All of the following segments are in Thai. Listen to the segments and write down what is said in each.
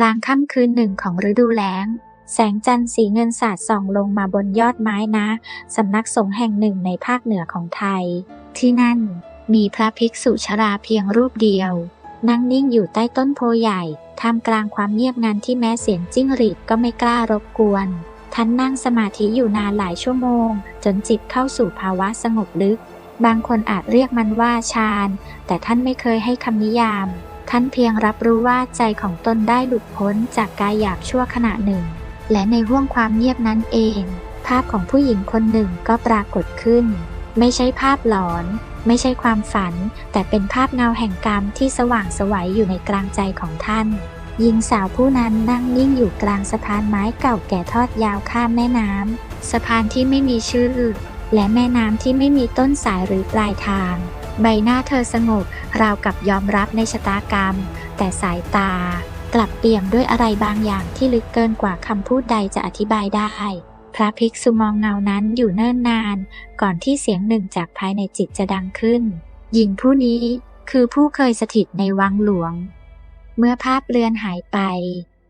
กลางค่ำคืนหนึ่งของฤดูแล้ง แสงจันทร์สีเงินสาดส่องลงมาบนยอดไม้นะสำนักสงฆ์แห่งหนึ่งในภาคเหนือของไทย ที่นั่นมีพระภิกษุชราเพียงรูปเดียว นั่งนิ่งอยู่ใต้ต้นโพใหญ่ท่ามกลางความเงียบงันที่แม้เสียงจิ้งหรีดก็ไม่กล้ารบกวน ท่านนั่งสมาธิอยู่นานหลายชั่วโมง จนจิตเข้าสู่ภาวะสงบลึก บางคนอาจเรียกมันว่าฌาน แต่ท่านไม่เคยให้คำนิยาม ท่านเพียงรับรู้ว่าใจของตนได้หลุดพ้นจากกายหยาบชั่วขณะหนึ่ง และในห้วงความเงียบนั้นเอง ภาพของผู้หญิงคนหนึ่งก็ปรากฏขึ้น ไม่ใช่ภาพหลอน ไม่ใช่ความฝัน แต่เป็นภาพเงาแห่งกรรมที่สว่างสวัยอยู่ในกลางใจของท่านหญิงสาวผู้นั้นนั่งนิ่งอยู่กลางสะพานไม้เก่าแก่ทอดยาวข้ามแม่น้ำสะพานที่ไม่มีชื่อ และแม่น้ำที่ไม่มีต้นสายหรือปลายทาง ใบหน้าเธอสงบ ราวกับยอมรับในชะตากรรม แต่สายตา กลับเปี่ยมด้วยอะไรบางอย่างที่ลึกเกินกว่าคำพูดใดจะอธิบายได้ พระภิกษุมองเงานั้นอยู่เนิ่นนาน ก่อนที่เสียงหนึ่งจากภายในจิตจะดังขึ้น หญิงผู้นี้คือผู้เคยสถิตในวังหลวง เมื่อภาพเลือนหายไป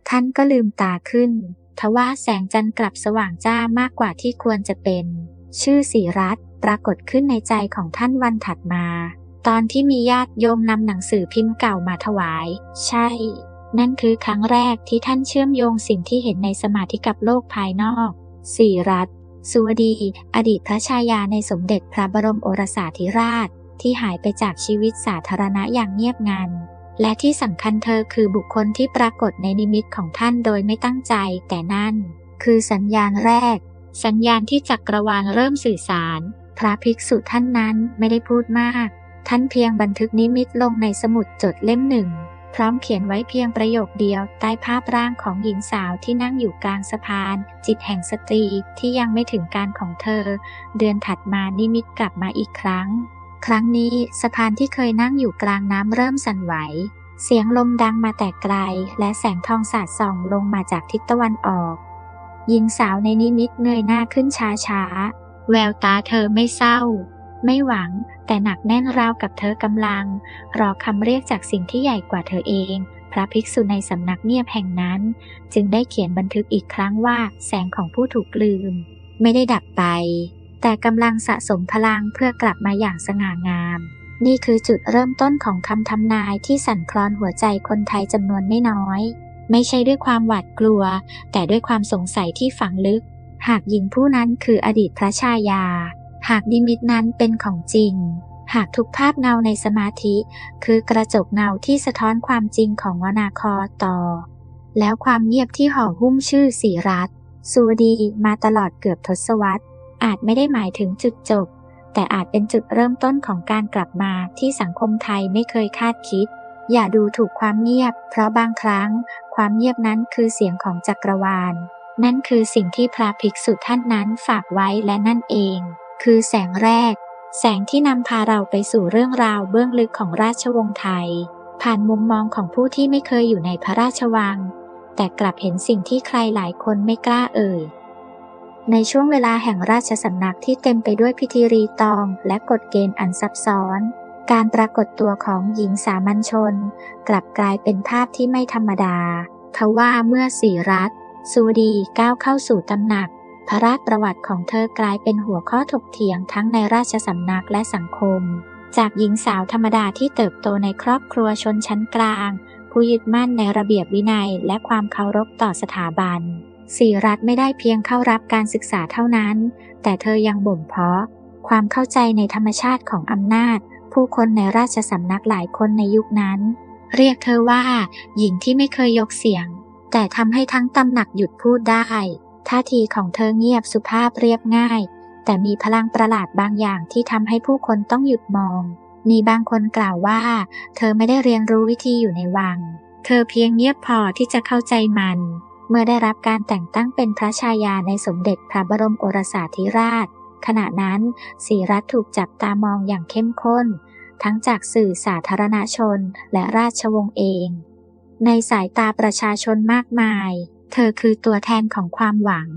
ท่านก็ลืมตาขึ้น ทว่าแสงจันทร์กลับสว่างจ้ามากกว่าที่ควรจะเป็น ชื่อสีรัตปรากฏขึ้นในใจของท่านวันถัดมา ตอนที่มีญาติโยมนำหนังสือพิมพ์เก่ามาถวาย ใช่ นั่นคือครั้งแรกที่ท่านเชื่อมโยงสิ่งที่เห็นในสมาธิกับโลกภายนอกสีรัตน์สุวดี อดีตพระชายาในสมเด็จพระบรมโอรสาธิราช ที่หายไปจากชีวิตสาธารณะอย่างเงียบงัน และที่สำคัญเธอคือบุคคลที่ปรากฏในนิมิตของท่านโดยไม่ตั้งใจ แต่นั่น คือสัญญาณแรก สัญญาณที่จักรวาลเริ่มสื่อสาร พระภิกษุท่านนั้นไม่ได้พูดมาก ท่านเพียงบันทึกนิมิตลงในสมุดจดเล่มหนึ่ง พร้อมเขียนไว้เพียงประโยคเดียวใต้ภาพร่างของหญิงสาวที่นั่งอยู่กลางสะพาน จิตแห่งสตรีที่ยังไม่ถึงการของเธอ เดือนถัดมานิมิตกลับมาอีกครั้ง ครั้งนี้สะพานที่เคยนั่งอยู่กลางน้ำเริ่มสั่นไหวเสียงลมดังมาแต่ไกล และแสงทองสาดส่องลงมาจากทิศตะวันออก หญิงสาวในนิมิตเงยหน้าขึ้นช้าๆ แววตาเธอไม่เศร้า ไม่หวัง แต่หนักแน่นราวกับเธอกำลัง รอคำเรียกจากสิ่งที่ใหญ่กว่าเธอเอง พระภิกษุในสำนักเงียบแห่งนั้น จึงได้เขียนบันทึกอีกครั้งว่าแสงของผู้ถูกลืม ไม่ได้ดับไป แต่กำลังสะสมพลังเพื่อกลับมาอย่างสง่างาม นี่คือจุดเริ่มต้นของคำทำนายที่สั่นคลอนหัวใจคนไทยจำนวนไม่น้อย ไม่ใช่ด้วยความหวาดกลัว แต่ด้วยความสงสัยที่ฝังลึก หากหญิงผู้นั้นคืออดีตพระชายา หากนิมิตนั้นเป็นของจริง หากทุกภาพเงาในสมาธิ คือกระจกเงาที่สะท้อนความจริงของวนาคอต่อ แล้วความเงียบที่ห่อหุ้มชื่อสีรัตสุวดีมาตลอดเกือบทศวรรษ อาจไม่ได้หมายถึงจุดจบ แต่อาจเป็นจุดเริ่มต้นของการกลับมาที่สังคมไทยไม่เคยคาดคิด อย่าดูถูกความเงียบ เพราะบางครั้ง ความเงียบนั้นคือเสียงของจักรวาล นั่นคือสิ่งที่พระภิกษุท่านนั้นฝากไว้และนั่นเอง คือแสงแรก แสงที่นำพาเราไปสู่เรื่องราวเบื้องลึกของราชวงศ์ไทย ผ่านมุมมองของผู้ที่ไม่เคยอยู่ในพระราชวัง แต่กลับเห็นสิ่งที่ใครหลายคนไม่กล้าเอ่ย ในช่วงเวลาแห่งราชสำนักที่เต็มไปด้วยพิธีรีตองและกฎเกณฑ์อันซับซ้อนการปรากฏตัวของหญิงสามัญชน กลับกลายเป็นภาพที่ไม่ธรรมดาทว่าเมื่อสีรัต สุวดีก้าวเข้าสู่ตำหนัก พระราชประวัติของเธอกลายเป็นหัวข้อถกเถียงทั้งในราชสำนักและสังคม จากหญิงสาวธรรมดาที่เติบโตในครอบครัวชนชั้นกลาง ผู้ยึดมั่นในระเบียบวินัยและความเคารพต่อสถาบันสีรัตไม่ได้เพียงเข้ารับการศึกษาเท่านั้น แต่เธอยังบ่มเพาะ ความเข้าใจในธรรมชาติของอำนาจ ผู้คนในราชสำนักหลายคนในยุคนั้น เรียกเธอว่า หญิงที่ไม่เคยยกเสียง แต่ทำให้ทั้งตำหนักหยุดพูดได้ ท่าทีของเธอเงียบสุภาพเรียบง่าย แต่มีพลังประหลาดบางอย่างที่ทำให้ผู้คนต้องหยุดมอง มีบางคนกล่าวว่า เธอไม่ได้เรียนรู้วิธีอยู่ในวัง เธอเพียงเงียบพอที่จะเข้าใจมัน เมื่อได้รับการแต่งตั้งเป็นพระชายาในสมเด็จพระบรมโอรสาธิราช ขณะนั้นสีรัตน์ถูกจับตามองอย่างเข้มข้น ทั้งจากสื่อสาธารณชนและราชวงศ์เอง ในสายตาประชาชนมากมาย เธอคือตัวแทนของความหวัง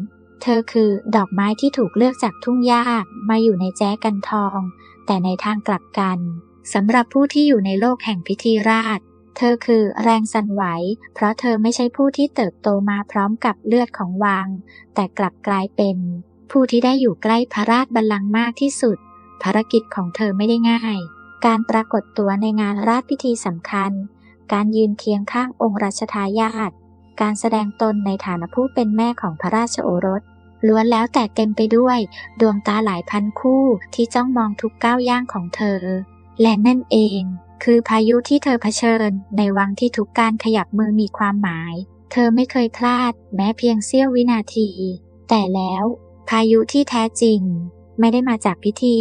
เธอคือดอกไม้ที่ถูกเลือกจากทุ่งหญ้ามาอยู่ในแจ้กันทอง แต่ในทางกลับกันสำหรับผู้ที่อยู่ในโลกแห่งพิธีราช เธอคือแรงสั่นไหว เพราะเธอไม่ใช่ผู้ที่เติบโตมาพร้อมกับเลือดของวัง แต่กลับกลายเป็น ผู้ที่ได้อยู่ใกล้พระราชบัลลังก์มากที่สุด ภารกิจของเธอไม่ได้ง่าย การปรากฏตัวในงานราชพิธีสำคัญ การยืนเคียงข้างองค์รัชทายาทการแสดงตนในฐานะผู้เป็นแม่ของพระราชโอรส ล้วนแล้วแต่เต็มไปด้วย ดวงตาหลายพันคู่ที่จ้องมองทุกก้าวย่างของเธอ และนั่นเอง คือพายุที่เธอเผชิญในวังที่ทุกการขยับมือมีความหมาย เธอไม่เคยพลาด แม้เพียงเสี้ยววินาที แต่แล้ว พายุที่แท้จริง ไม่ได้มาจากพิธี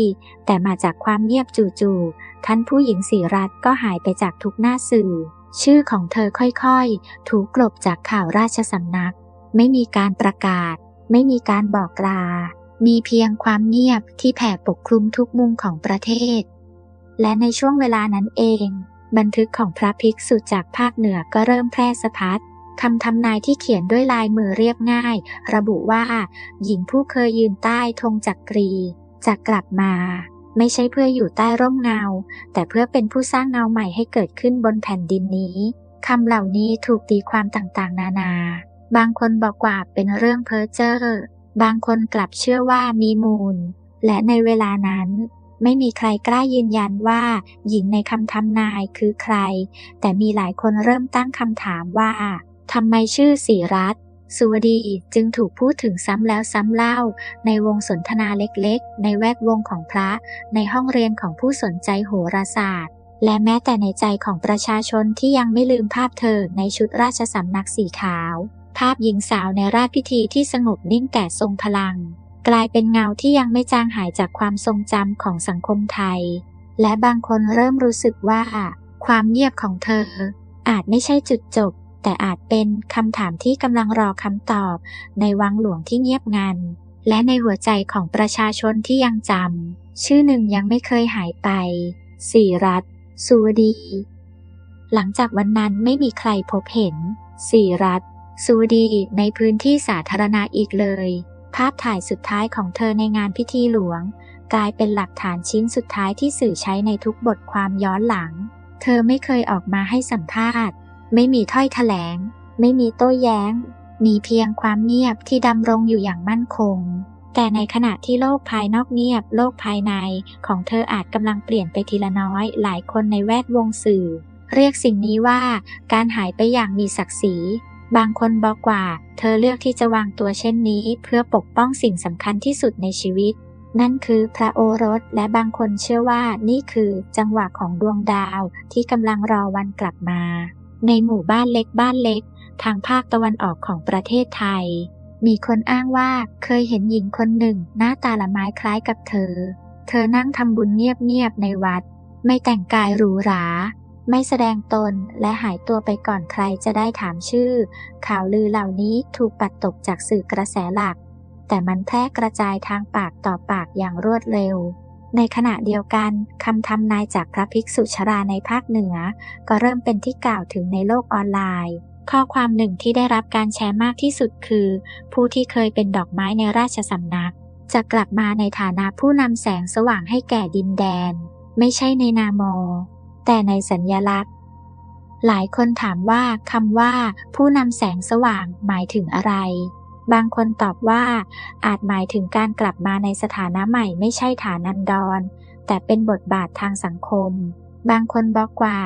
แต่มาจากความเงียบจู่ๆท่านผู้หญิงสีรัตก็หายไปจากทุกหน้าสื่อ ชื่อของเธอค่อยๆ ถูกกลบจากข่าวราชสำนัก ไม่มีการประกาศ ไม่มีการบอกลา มีเพียงความเงียบที่แผ่ปกคลุมทุกมุมของประเทศ และในช่วงเวลานั้นเอง บันทึกของพระภิกษุจากภาคเหนือก็เริ่มแพร่สะพัดคำทำนายที่เขียนด้วยลายมือเรียบง่าย ระบุว่า หญิงผู้เคยยืนใต้ธงจักรีจะกลับมา ไม่ใช่เพื่ออยู่ใต้ร่มเงา แต่เพื่อเป็นผู้สร้างเงาใหม่ให้เกิดขึ้นบนแผ่นดินนี้คำเหล่านี้ถูกตีความต่างๆ นานา บางคนบอกว่าเป็นเรื่องเพ้อเจ้อบางคนกลับเชื่อว่ามีมูล และในเวลานั้น ไม่มีใครกล้ายืนยันว่าหญิงในคำทำนายคือใคร แต่มีหลายคนเริ่มตั้งคำถามว่าทำไมชื่อสีรัต สุวดีจึงถูกพูดถึงซ้ำแล้วซ้ำเล่า ในวงสนทนาเล็กๆ ในแวดวงของพระ ในห้องเรียนของผู้สนใจโหราศาสตร์ และแม้แต่ในใจของประชาชนที่ยังไม่ลืมภาพเธอในชุดราชสำนักสีขาว ภาพหญิงสาวในราชพิธีที่สงบนิ่งแต่ทรงพลัง กลายเป็นเงาที่ยังไม่จางหายจากความทรงจำของสังคมไทย และบางคนเริ่มรู้สึกว่า ความเงียบของเธอ อาจไม่ใช่จุดจบ แต่อาจเป็นคำถามที่กำลังรอคำตอบในวังหลวงที่เงียบงัน และในหัวใจของประชาชนที่ยังจำชื่อหนึ่งยังไม่เคยหายไปสีรัตสุวดี หลังจากวันนั้นไม่มีใครพบเห็นสีรัตสุวดีในพื้นที่สาธารณะอีกเลย ภาพถ่ายสุดท้ายของเธอในงานพิธีหลวง กลายเป็นหลักฐานชิ้นสุดท้ายที่สื่อใช้ในทุกบทความย้อนหลัง เธอไม่เคยออกมาให้สัมภาษณ์ ไม่มีถ้อยแถลง ไม่มีโต้แย้ง มีเพียงความเงียบที่ดำรงอยู่อย่างมั่นคง แต่ในขณะที่โลกภายนอกเงียบ โลกภายในของเธออาจกำลังเปลี่ยนไปทีละน้อย หลายคนในแวดวงสื่อ เรียกสิ่งนี้ว่าการหายไปอย่างมีศักดิ์ศรี บางคนบอกว่า เธอเลือกที่จะวางตัวเช่นนี้ เพื่อปกป้องสิ่งสำคัญที่สุดในชีวิตนั่นคือพระโอรสและบางคนเชื่อว่านี่คือจังหวะของดวงดาวที่กำลังรอวันกลับมา ในหมู่บ้านเล็กบ้านเล็ก ทางภาคตะวันออกของประเทศไทย มีคนอ้างว่าเคยเห็นหญิงคนหนึ่งหน้าตาละไม้คล้ายกับเธอ เธอนั่งทำบุญเงียบๆในวัด ไม่แต่งกายหรูหรา ไม่แสดงตนและหายตัวไปก่อนใครจะได้ถามชื่อ ข่าวลือเหล่านี้ถูกปัดตกจากสื่อกระแสหลัก แต่มันแพร่กระจายทางปากต่อปากอย่างรวดเร็ว ในขณะเดียวกันคำทำนายจากพระภิกษุชราในภาคเหนือ ก็เริ่มเป็นที่กล่าวถึงในโลกออนไลน์ ข้อความหนึ่งที่ได้รับการแชร์มากที่สุดคือ ผู้ที่เคยเป็นดอกไม้ในราชสำนัก จะกลับมาในฐานะผู้นำแสงสว่างให้แก่ดินแดน ไม่ใช่ในนามอแต่ในสัญญลักษณ์ หลายคนถามว่าคำว่า ผู้นำแสงสว่างหมายถึงอะไร บางคนตอบว่า อาจหมายถึงการกลับมาในสถานะใหม่ไม่ใช่ฐานันดร แต่เป็นบทบาททางสังคม บางคนบอกว่า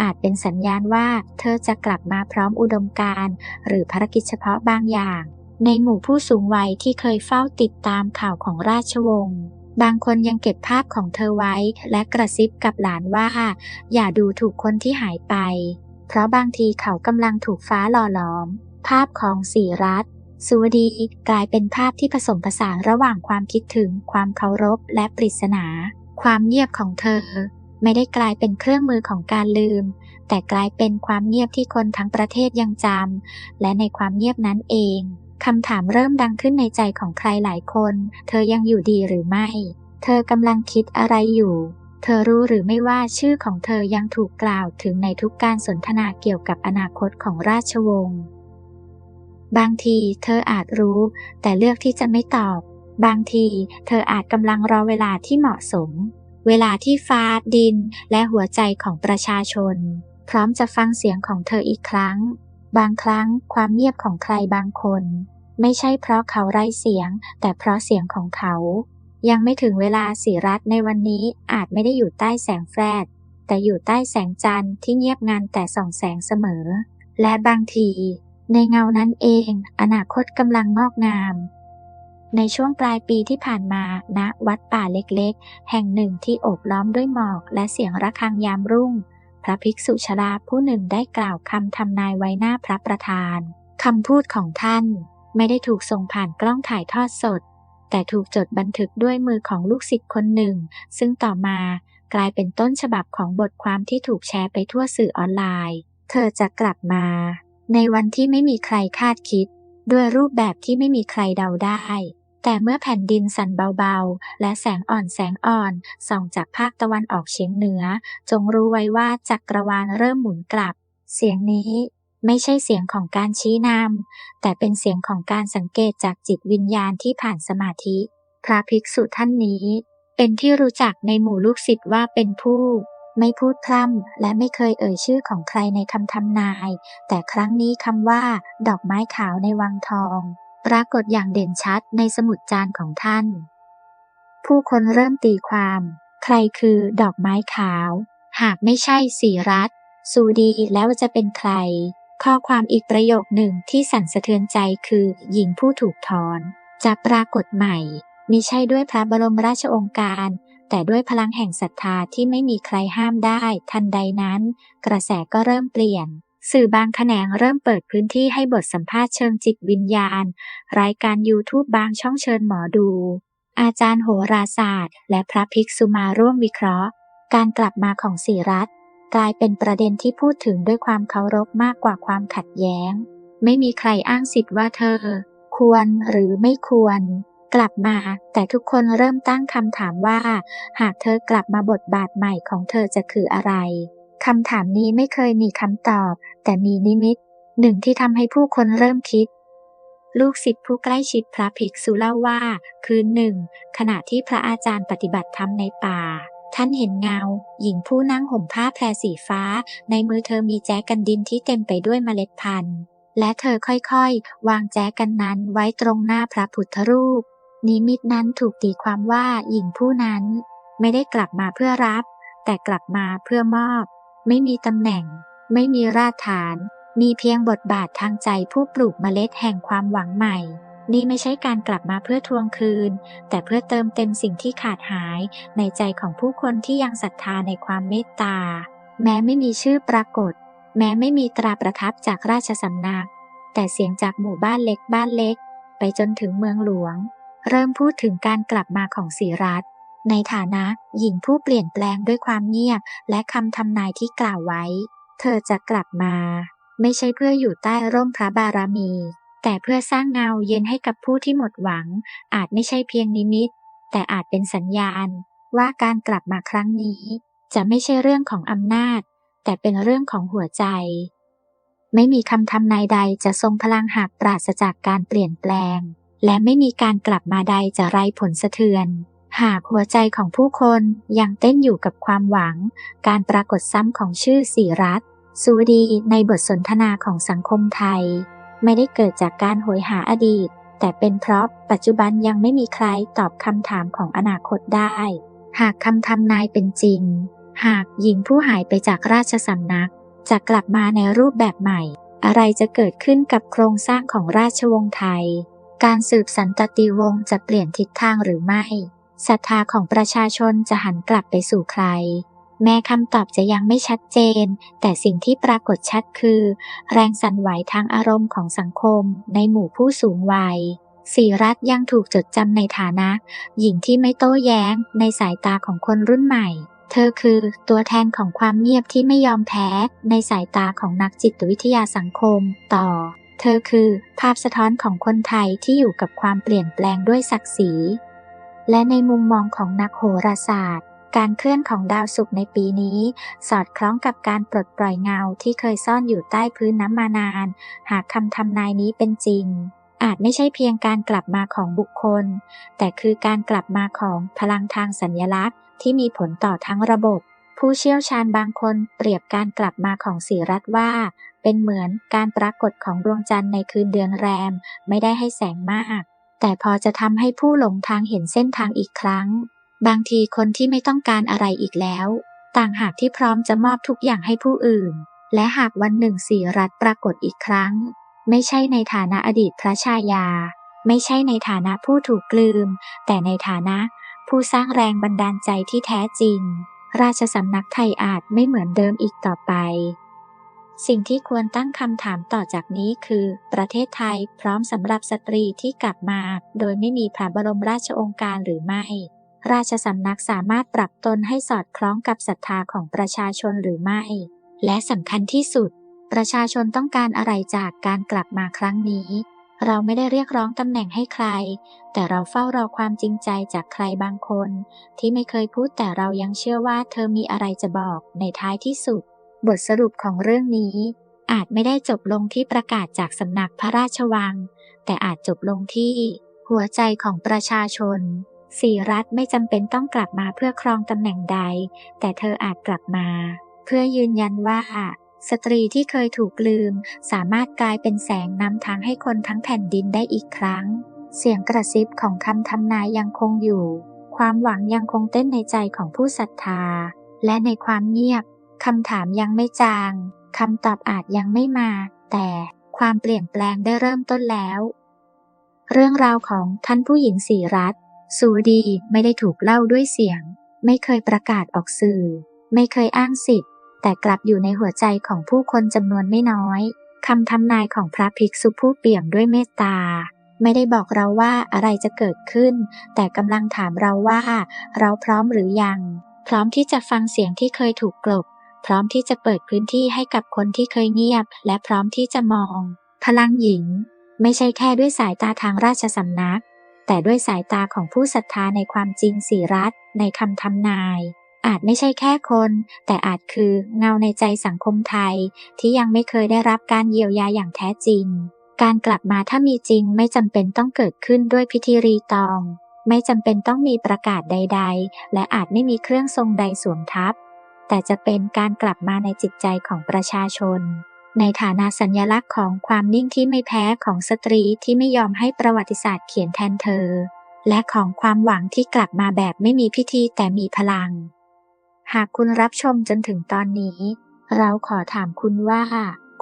อาจเป็นสัญญาณว่าเธอจะกลับมาพร้อมอุดมการณ์ หรือภารกิจเฉพาะบางอย่าง ในหมู่ผู้สูงวัยที่เคยเฝ้าติดตามข่าวของราชวงศ์บางคนยังเก็บภาพของเธอไว้และกระซิบกับหลานว่า อย่าดูถูกคนที่หายไป เพราะบางทีเขากำลังถูกฟ้าหล่อหลอม ภาพของสีรัต สุวดีกลายเป็นภาพที่ผสมผสานระหว่างความคิดถึง ความเคารพและปริศนา ความเงียบของเธอ ไม่ได้กลายเป็นเครื่องมือของการลืม แต่กลายเป็นความเงียบที่คนทั้งประเทศยังจำและในความเงียบนั้นเองคำถามเริ่มดังขึ้นในใจของใครหลายคน เธอยังอยู่ดีหรือไม่ เธอกำลังคิดอะไรอยู่ เธอรู้หรือไม่ว่าชื่อของเธอยังถูกกล่าวถึงในทุกการสนทนาเกี่ยวกับอนาคตของราชวงศ์ บางทีเธออาจรู้ แต่เลือกที่จะไม่ตอบ บางทีเธออาจกำลังรอเวลาที่เหมาะสม เวลาที่ฟ้าดิน และหัวใจของประชาชน พร้อมจะฟังเสียงของเธออีกครั้ง บางครั้งความเงียบของใครบางคน ไม่ใช่เพราะเขาไร้เสียง แต่เพราะเสียงของเขา ยังไม่ถึงเวลาสีรัตในวันนี้อาจไม่ได้อยู่ใต้แสงแฟลชแต่อยู่ใต้แสงจันทร์ที่เงียบงันแต่ส่องแสงเสมอ และบางที ในเงานั้นเอง อนาคตกำลังงอกงาม ในช่วงปลายปีที่ผ่านมาณวัดป่าเล็กๆ แห่งหนึ่งที่โอบล้อมด้วยหมอกและเสียงระฆังยามรุ่ง พระภิกษุชราผู้หนึ่งได้กล่าวคำทำนายไว้หน้าพระประธานคำพูดของท่านไม่ได้ถูกส่งผ่านกล้องถ่ายทอดสด แต่ถูกจดบันทึกด้วยมือของลูกศิษย์คนหนึ่ง ซึ่งต่อมากลายเป็นต้นฉบับของบทความที่ถูกแชร์ไปทั่วสื่อออนไลน์ เธอจะกลับมา ในวันที่ไม่มีใครคาดคิด ด้วยรูปแบบที่ไม่มีใครเดาได้ แต่เมื่อแผ่นดินสั่นเบาๆ และแสงอ่อนแสงอ่อนส่องจากภาคตะวันออกเฉียงเหนือ จงรู้ไว้ว่าจักรวาลเริ่มหมุนกลับ เสียงนี้ไม่ใช่เสียงของการชี้นำแต่เป็นเสียงของการสังเกตจากจิตวิญญาณที่ผ่านสมาธิ พระภิกษุท่านนี้ เป็นที่รู้จักในหมู่ลูกศิษย์ว่าเป็นผู้ ไม่พูดพร่ำและไม่เคยเอ่ยชื่อของใครในคำทำนาย แต่ครั้งนี้คำว่า ดอกไม้ขาวในวังทอง ปรากฏอย่างเด่นชัดในสมุดจานของท่าน ผู้คนเริ่มตีความ ใครคือดอกไม้ขาว หากไม่ใช่สีรัตสูดีแล้วจะเป็นใคร ข้อความอีกประโยคหนึ่งที่สั่นสะเทือนใจคือหญิงผู้ถูกถอน จะปรากฏใหม่มิใช่ด้วยพระบรมราชองการ แต่ด้วยพลังแห่งศรัทธาที่ไม่มีใครห้ามได้ ทันใดนั้น กระแสก็เริ่มเปลี่ยน สื่อบางแขนงเริ่มเปิดพื้นที่ให้บทสัมภาษณ์เชิงจิตวิญญาณ รายการ YouTube บางช่องเชิญหมอดู อาจารย์โหราศาสตร์ และพระภิกษุมาร่วมวิเคราะห์ การกลับมาของสีรัตกลายเป็นประเด็นที่พูดถึงด้วยความเคารพมากกว่าความขัดแย้ง ไม่มีใครอ้างสิทธิ์ว่าเธอ ควรหรือไม่ควร กลับมา แต่ทุกคนเริ่มตั้งคำถามว่า หากเธอกลับมาบทบาทใหม่ของเธอจะคืออะไรคำถามนี้ไม่เคยมีคำตอบ แต่มีนิมิตหนึ่งที่ทำให้ผู้คนเริ่มคิด ลูกศิษย์ผู้ใกล้ชิดพระภิกษุเล่าว่า คืนหนึ่ง ขณะที่พระอาจารย์ปฏิบัติธรรมในป่า ท่านเห็นเงา หญิงผู้นั่งห่มผ้าแพรสีฟ้า ในมือเธอมีแจกันดินที่เต็มไปด้วยเมล็ดพันธุ์และเธอค่อยๆ วางแจกันนั้นไว้ตรงหน้าพระพุทธรูป นิมิตนั้นถูกตีความว่าหญิงผู้นั้น ไม่ได้กลับมาเพื่อรับ แต่กลับมาเพื่อมอบ ไม่มีตำแหน่ง ไม่มีรากฐาน มีเพียงบทบาททางใจผู้ปลูกเมล็ดแห่งความหวังใหม่ นี่ไม่ใช่การกลับมาเพื่อทวงคืน แต่เพื่อเติมเต็มสิ่งที่ขาดหาย ในใจของผู้คนที่ยังศรัทธาในความเมตตา แม้ไม่มีชื่อปรากฏ แม้ไม่มีตราประทับจากราชสำนัก แต่เสียงจากหมู่บ้านเล็กบ้านเล็ก ไปจนถึงเมืองหลวง เริ่มพูดถึงการกลับมาของสีรัตในฐานะหญิงผู้เปลี่ยนแปลงด้วยความเงียบ และคำทำนายที่กล่าวไว้ เธอจะกลับมา ไม่ใช่เพื่ออยู่ใต้ร่มพระบารมี แต่เพื่อสร้างเงาเย็นให้กับผู้ที่หมดหวัง อาจไม่ใช่เพียงนิมิต แต่อาจเป็นสัญญาณ ว่าการกลับมาครั้งนี้ จะไม่ใช่เรื่องของอำนาจ แต่เป็นเรื่องของหัวใจ ไม่มีคำทำนายใดจะทรงพลังหากปราศจากการเปลี่ยนแปลง และไม่มีการกลับมาใดจะไร้ผลสะเทือน หากหัวใจของผู้คนยังเต้นอยู่กับความหวัง การปรากฏซ้ำของชื่อสีรัตสูดีในบทสนทนาของสังคมไทย ไม่ได้เกิดจากการหวยหาอดีต แต่เป็นเพราะปัจจุบันยังไม่มีใครตอบคำถามของอนาคตได้ หากคำทำนายเป็นจริง หากหญิงผู้หายไปจากราชสำนัก จะกลับมาในรูปแบบใหม่ อะไรจะเกิดขึ้นกับโครงสร้างของราชวงศ์ไทย การสืบสันตติวงศ์จะเปลี่ยนทิศทางหรือไม่ศรัทธาของประชาชนจะหันกลับไปสู่ใคร แม้คำตอบจะยังไม่ชัดเจน แต่สิ่งที่ปรากฏชัดคือ แรงสั่นไหวทางอารมณ์ของสังคม ในหมู่ผู้สูงวัยสีรัฐยังถูกจดจำในฐานะ หญิงที่ไม่โต้แย้ง ในสายตาของคนรุ่นใหม่ เธอคือตัวแทนของความเงียบที่ไม่ยอมแพ้ ในสายตาของนักจิตวิทยาสังคม ต่อ เธอคือภาพสะท้อนของคนไทยที่อยู่กับความเปลี่ยนแปลงด้วยศักดิ์ศรี และในมุมมองของนักโหราศาสตร์ การเคลื่อนของดาวศุกร์ในปีนี้ สอดคล้องกับการปลดปล่อยเงาที่เคยซ่อนอยู่ใต้พื้นน้ำมานาน หากคำทำนายนี้เป็นจริง อาจไม่ใช่เพียงการกลับมาของบุคคล แต่คือการกลับมาของพลังทางสัญญลักษณ์ ที่มีผลต่อทั้งระบบ ผู้เชี่ยวชาญบางคนเปรียบการกลับมาของสีรัตว่า เป็นเหมือนการปรากฏของดวงจันทร์ในคืนเดือนแรม ไม่ได้ให้แสงมาก แต่พอจะทำให้ผู้หลงทางเห็นเส้นทางอีกครั้ง บางทีคนที่ไม่ต้องการอะไรอีกแล้ว ต่างหากที่พร้อมจะมอบทุกอย่างให้ผู้อื่น และหากวันหนึ่งสีรัตปรากฏอีกครั้ง ไม่ใช่ในฐานะอดีตพระชายา ไม่ใช่ในฐานะผู้ถูกกลืม แต่ในฐานะ ผู้สร้างแรงบันดาลใจที่แท้จริง ราชสำนักไทยอาจไม่เหมือนเดิมอีกต่อไป สิ่งที่ควรตั้งคำถามต่อจากนี้คือ ประเทศไทยพร้อมสำหรับสตรีที่กลับมา โดยไม่มีพระบรมราชองการหรือไม่ ราชสำนักสามารถปรับตนให้สอดคล้องกับศรัทธาของประชาชนหรือไม่ และสำคัญที่สุด ประชาชนต้องการอะไรจากการกลับมาครั้งนี้ เราไม่ได้เรียกร้องตำแหน่งให้ใคร แต่เราเฝ้ารอความจริงใจจากใครบางคน ที่ไม่เคยพูดแต่เรายังเชื่อว่าเธอมีอะไรจะบอกในท้ายที่สุด บทสรุปของเรื่องนี้ อาจไม่ได้จบลงที่ประกาศจากสำนักพระราชวัง แต่อาจจบลงที่ หัวใจของประชาชนสีรัฐไม่จำเป็นต้องกลับมาเพื่อครองตำแหน่งใด แต่เธออาจกลับมา เพื่อยืนยันว่า สตรีที่เคยถูกลืม สามารถกลายเป็นแสงนำทางให้คนทั้งแผ่นดินได้อีกครั้ง เสียงกระซิบของคำทำนายยังคงอยู่ ความหวังยังคงเต้นในใจของผู้ศรัทธา และในความเงียบคำถามยังไม่จางคำตอบอาจยังไม่มา แต่ความเปลี่ยนแปลงได้เริ่มต้นแล้ว เรื่องราวของท่านผู้หญิงสีรัตสูดีไม่ได้ถูกเล่าด้วยเสียง ไม่เคยประกาศออกสื่อ ไม่เคยอ้างสิทธิ์ แต่กลับอยู่ในหัวใจของผู้คนจำนวนไม่น้อยคำทำนายของพระภิกษุผู้เปี่ยมด้วยเมตตา ไม่ได้บอกเราว่าอะไรจะเกิดขึ้น แต่กำลังถามเราว่า เราพร้อมหรือยัง พร้อมที่จะฟังเสียงที่เคยถูกกลบ พร้อมที่จะเปิดพื้นที่ให้กับคนที่เคยเงียบ และพร้อมที่จะมอง พลังหญิง ไม่ใช่แค่ด้วยสายตาทางราชสำนัก แต่ด้วยสายตาของผู้ศรัทธาในความจริงสีรัฐในคำทำนาย อาจไม่ใช่แค่คน แต่อาจคือเงาในใจสังคมไทย ที่ยังไม่เคยได้รับการเยียวยาอย่างแท้จริง การกลับมาถ้ามีจริงไม่จำเป็นต้องเกิดขึ้นด้วยพิธีรีตอง ไม่จำเป็นต้องมีประกาศใด ๆ และอาจไม่มีเครื่องทรงใดสวมทับ แต่จะเป็นการกลับมาในจิตใจของประชาชน ในฐานะสัญญลักษณ์ของความนิ่งที่ไม่แพ้ของสตรีที่ไม่ยอมให้ประวัติศาสตร์เขียนแทนเธอและของความหวังที่กลับมาแบบไม่มีพิธีแต่มีพลัง หากคุณรับชมจนถึงตอนนี้ เราขอถามคุณว่า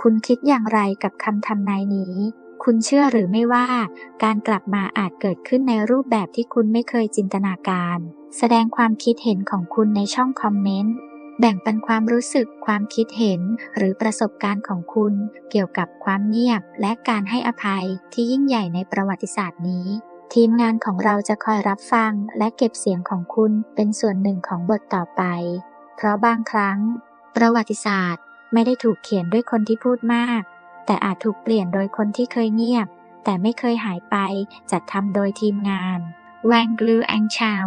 คุณคิดอย่างไรกับคำทำนายนี้ คุณเชื่อหรือไม่ว่าการกลับมาอาจเกิดขึ้นในรูปแบบที่คุณไม่เคยจินตนาการ แสดงความคิดเห็นของคุณในช่องคอมเมนต์แบ่งปันความรู้สึกความคิดเห็นหรือประสบการณ์ของคุณ เกี่ยวกับความเงียบและการให้อภัยที่ยิ่งใหญ่ในประวัติศาสตร์นี้ ทีมงานของเราจะคอยรับฟังและเก็บเสียงของคุณเป็นส่วนหนึ่งของบทต่อไป เพราะบางครั้ง ประวัติศาสตร์ไม่ได้ถูกเขียนด้วยคนที่พูดมาก แต่อาจถูกเปลี่ยนโดยคนที่เคยเงียบ แต่ไม่เคยหายไปจัดทำโดยทีมงานแวงกลูแองชาว